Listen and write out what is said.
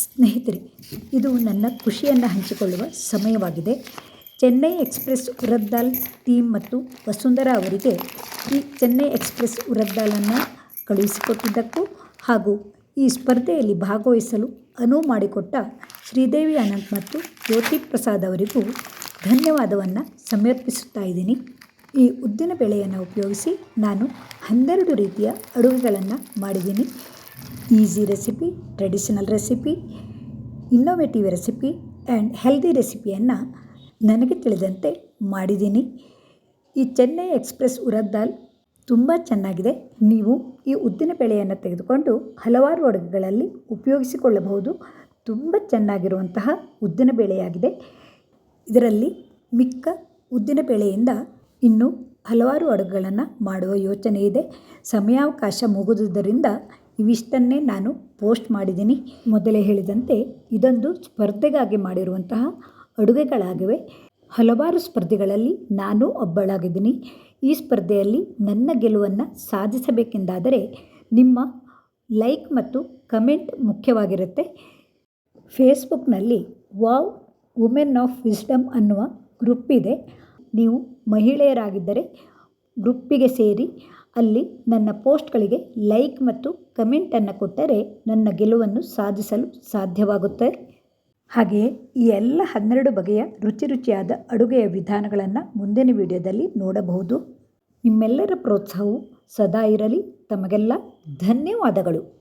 ಸ್ನೇಹಿತರೆ, ಇದು ನನ್ನ ಖುಷಿಯನ್ನು ಹಂಚಿಕೊಳ್ಳುವ ಸಮಯವಾಗಿದೆ. ಚೆನ್ನೈ ಎಕ್ಸ್ಪ್ರೆಸ್ ಉರದ್ದಾಲ್ ಟೀಮ್ ಮತ್ತು ವಸುಂಧರಾ ಅವರಿಗೆ ಈ ಚೆನ್ನೈ ಎಕ್ಸ್ಪ್ರೆಸ್ ಉರದ್ದಾಲನ್ನು ಕಳುಹಿಸಿಕೊಟ್ಟಿದ್ದಕ್ಕೂ ಹಾಗೂ ಈ ಸ್ಪರ್ಧೆಯಲ್ಲಿ ಭಾಗವಹಿಸಲು ಅನುವು ಮಾಡಿಕೊಟ್ಟ ಶ್ರೀದೇವಿ ಅನಂತ್ ಮತ್ತು ಜ್ಯೋತಿ ಪ್ರಸಾದ್ ಅವರಿಗೂ ಧನ್ಯವಾದವನ್ನು ಸಮರ್ಪಿಸುತ್ತಾ ಇದ್ದೀನಿ. ಈ ಉದ್ದಿನ ಬೆಳೆಯನ್ನು ಉಪಯೋಗಿಸಿ ನಾನು ಹನ್ನೆರಡು ರೀತಿಯ ಅಡುಗೆಗಳನ್ನು ಮಾಡಿದ್ದೀನಿ. Easy recipe traditional recipe innovative recipe and healthy ರೆಸಿಪಿಯನ್ನು ನನಗೆ ತಿಳಿದಂತೆ ಮಾಡಿದ್ದೀನಿ. ಈ ಚೆನ್ನೈ ಎಕ್ಸ್ಪ್ರೆಸ್ ಉರದ್ ದಾಲ್ ತುಂಬ ಚೆನ್ನಾಗಿದೆ. ನೀವು ಈ ಉದ್ದಿನ ಬೇಳೆಯನ್ನು ತೆಗೆದುಕೊಂಡು ಹಲವಾರು ಅಡುಗೆಗಳಲ್ಲಿ ಉಪಯೋಗಿಸಿಕೊಳ್ಳಬಹುದು. ತುಂಬ ಚೆನ್ನಾಗಿರುವಂತಹ ಉದ್ದಿನ ಬೇಳೆಯಾಗಿದೆ. ಇದರಲ್ಲಿ ಮಿಕ್ಕ ಉದ್ದಿನ ಬೇಳೆಯಿಂದ ಇನ್ನೂ ಹಲವಾರು ಅಡುಗೆಗಳನ್ನು ಮಾಡುವ ಯೋಚನೆ ಇದೆ. ಸಮಯಾವಕಾಶ ಮುಗಿದುದರಿಂದ ಇವಿಷ್ಟನ್ನೇ ನಾನು ಪೋಸ್ಟ್ ಮಾಡಿದ್ದೀನಿ. ಮೊದಲೇ ಹೇಳಿದಂತೆ ಇದೊಂದು ಸ್ಪರ್ಧೆಗಾಗಿ ಮಾಡಿರುವಂತಹ ಅಡುಗೆಗಳಾಗಿವೆ. ಹಲವಾರು ಸ್ಪರ್ಧೆಗಳಲ್ಲಿ ನಾನು ಒಬ್ಬಳಾಗಿದ್ದೀನಿ. ಈ ಸ್ಪರ್ಧೆಯಲ್ಲಿ ನನ್ನ ಗೆಲುವನ್ನು ಸಾಧಿಸಬೇಕೆಂದಾದರೆ ನಿಮ್ಮ ಲೈಕ್ ಮತ್ತು ಕಮೆಂಟ್ ಮುಖ್ಯವಾಗಿರುತ್ತೆ. ಫೇಸ್ಬುಕ್ನಲ್ಲಿ ವಾವ್, ವುಮೆನ್ ಆಫ್ ವಿಸ್ಡಮ್ ಅನ್ನುವ ಗ್ರೂಪ್ ಇದೆ. ನೀವು ಮಹಿಳೆಯರಾಗಿದ್ದರೆ ಗ್ರೂಪ್ಪಿಗೆ ಸೇರಿ ಅಲ್ಲಿ ನನ್ನ ಪೋಸ್ಟ್ಗಳಿಗೆ ಲೈಕ್ ಮತ್ತು ಕಮೆಂಟನ್ನು ಕೊಟ್ಟರೆ ನನ್ನ ಗೆಲುವನ್ನು ಸಾಧಿಸಲು ಸಾಧ್ಯವಾಗುತ್ತೆ. ಹಾಗೆಯೇ ಈ ಎಲ್ಲ ಹನ್ನೆರಡು ಬಗೆಯ ರುಚಿ ರುಚಿಯಾದ ಅಡುಗೆಯ ವಿಧಾನಗಳನ್ನು ಮುಂದಿನ ವಿಡಿಯೋದಲ್ಲಿ ನೋಡಬಹುದು. ನಿಮ್ಮೆಲ್ಲರ ಪ್ರೋತ್ಸಾಹವು ಸದಾ ಇರಲಿ. ತಮಗೆಲ್ಲ ಧನ್ಯವಾದಗಳು.